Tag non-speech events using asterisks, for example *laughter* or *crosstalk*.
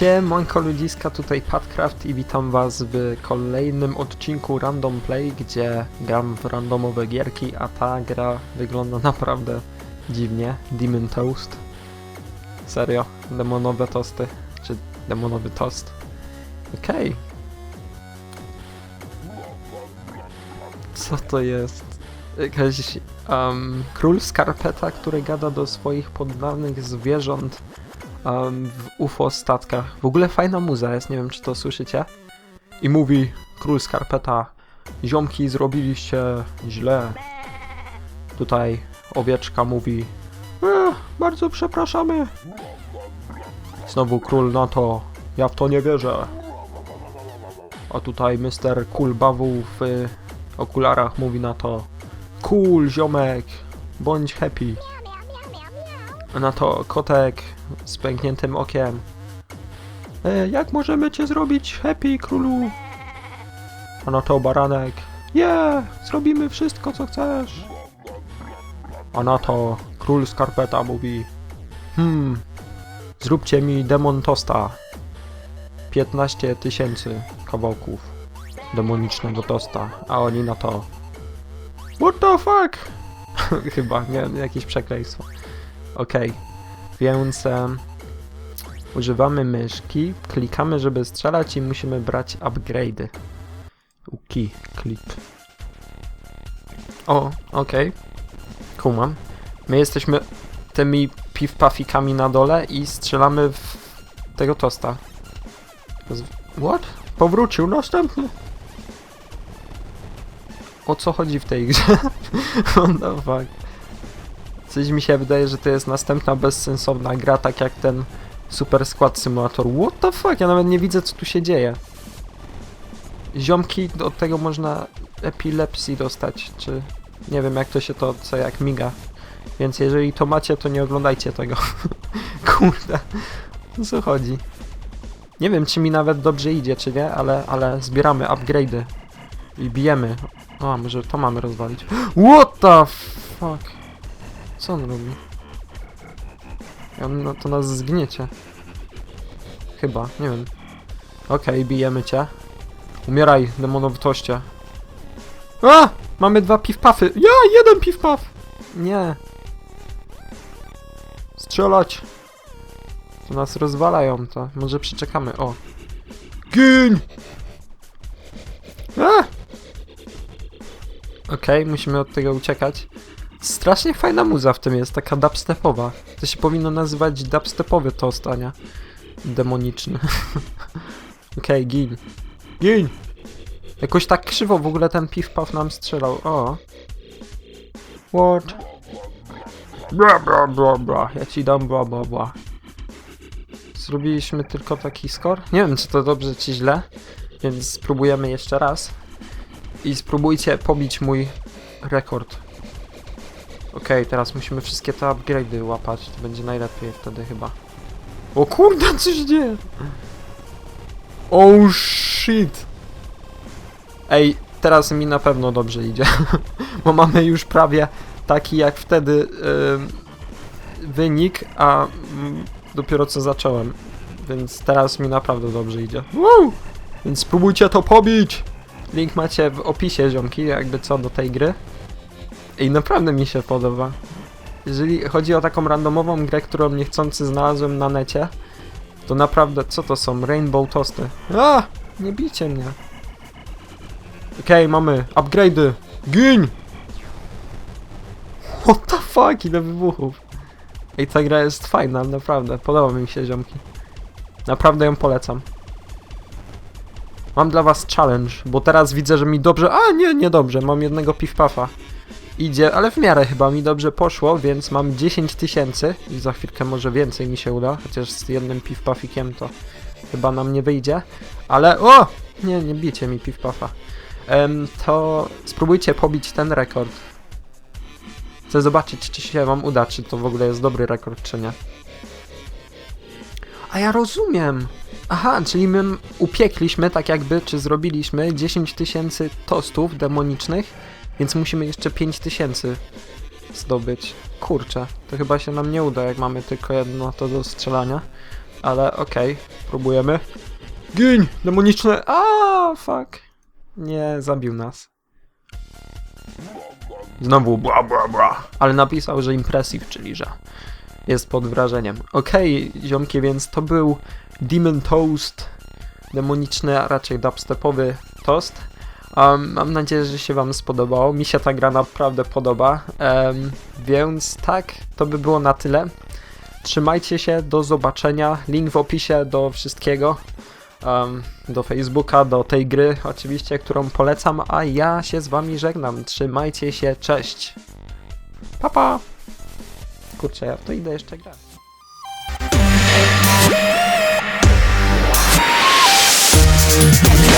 Siemanko ludziska, tutaj Patcraft i witam was w kolejnym odcinku Random Play, gdzie gram w randomowe gierki, a ta gra wygląda naprawdę dziwnie. Demon Toast. Serio, demonowe tosty, czy demonowy tost. Okej. Co to jest? Jakaś um, król skarpeta, który gada do swoich poddanych zwierząt um, w UFO statkach. W ogóle fajna muza jest, nie wiem czy to słyszycie. I mówi król skarpeta, ziomki zrobiliście źle. Tutaj owieczka mówi, e, bardzo przepraszamy. Znowu król na to, ja w to nie wierzę. A tutaj Mr. Cool Bawu w y, okularach mówi na to, cool ziomek, bądź happy. Na to kotek z pękniętym okiem. E, jak możemy cię zrobić happy, królu? A na to baranek. Nie, zrobimy wszystko, co chcesz. A na to król skarpeta mówi. Hmm, zróbcie mi demon tosta. 15 tysięcy kawałków demonicznego tosta. A oni na to. What the fuck? *laughs* Chyba, nie, jakieś przekleństwo. Okej, więc em, używamy myszki, klikamy, żeby strzelać i musimy brać upgrade'y. Uki, klik. O, okej. Kumam. My jesteśmy tymi piw-pafikami na dole i strzelamy w tego tosta. What? Powrócił następny. O co chodzi w tej grze? *laughs* What the fuck? Coś mi się wydaje, że to jest następna bezsensowna gra, tak jak ten Super Skład Simulator. What the fuck? Ja nawet nie widzę, co tu się dzieje. Ziomki, od tego można epilepsji dostać, czy... Nie wiem, jak to się to, co jak miga. Więc jeżeli to macie, to nie oglądajcie tego. *laughs* Kurde. O co chodzi? Nie wiem, czy mi nawet dobrze idzie, czy nie, ale, ale zbieramy upgrade'y. I bijemy. O, może to mamy rozwalić. *gasps* What the fuck? Co on robi? On no, to nas zgniecie. Chyba, nie wiem. Okej, bijemy cię. Umieraj, demonowy toście. A! Mamy dwa piw-pafy. Ja, jeden piw-paf! Nie. Strzelać! To nas rozwalają, to może przeczekamy. O. Gin! A! Okej, musimy od tego uciekać. Strasznie fajna muza w tym jest, taka dubstepowa. To się powinno nazywać dubstepowy toast, a nie demoniczny. *laughs* Okej, gin. Gin! Jakoś tak krzywo w ogóle ten piw-paw nam strzelał. O. What? Bla bla bla bla. Ja ci dam bla bla bla. Zrobiliśmy tylko taki skor. Nie wiem, czy to dobrze, czy źle. Więc spróbujemy jeszcze raz. I spróbujcie pobić mój rekord. Okej, teraz musimy wszystkie te upgrade'y łapać. To będzie najlepiej wtedy chyba. O kurde, co się dzieje? Oh shit! Ej, teraz mi na pewno dobrze idzie. *laughs* Bo mamy już prawie taki jak wtedy wynik, a dopiero co zacząłem. Więc teraz mi naprawdę dobrze idzie. Woo! Więc spróbujcie to pobić! Link macie w opisie, ziomki, jakby co do tej gry. I naprawdę mi się podoba. Jeżeli chodzi o taką randomową grę, którą niechcący znalazłem na necie, to naprawdę, co to są? Rainbow Toasty. A! Nie bijcie mnie. Okej, mamy upgrade'y. Gin! What the fuck, ile wybuchów. Ej, ta gra jest fajna, naprawdę. Podoba mi się, ziomki. Naprawdę ją polecam. Mam dla was challenge, bo teraz widzę, że mi dobrze... A, nie, nie dobrze, mam jednego piw-pafa idzie, ale w miarę chyba mi dobrze poszło, więc mam 10 tysięcy i za chwilkę może więcej mi się uda, chociaż z jednym piw-pafikiem to chyba nam nie wyjdzie, ale o! Nie, nie bijcie mi piw-pafa. Em, to spróbujcie pobić ten rekord. Chcę zobaczyć, czy się wam uda, czy to w ogóle jest dobry rekord, czy nie. A ja rozumiem! Aha, czyli my upiekliśmy, tak jakby, czy zrobiliśmy 10 tysięcy tostów demonicznych, więc musimy jeszcze 5000 zdobyć. Kurczę, to chyba się nam nie uda, jak mamy tylko jedno to do strzelania. ale okej, próbujemy. Gin! Demoniczne... A, fuck. Nie, zabił nas. Znowu bla bla bla. Ale napisał, że impressive, czyli że jest pod wrażeniem. Okej, ziomki, więc to był Demon Toast. Demoniczny, a raczej dubstepowy toast. Um, mam nadzieję, że się wam spodobało. Mi się ta gra naprawdę podoba. Em, więc tak, to by było na tyle. Trzymajcie się, do zobaczenia. Link w opisie do wszystkiego. Em, do Facebooka, do tej gry oczywiście, którą polecam, a ja się z wami żegnam. Trzymajcie się, cześć. Pa pa! Kurczę, ja w to idę jeszcze grać. Yeah.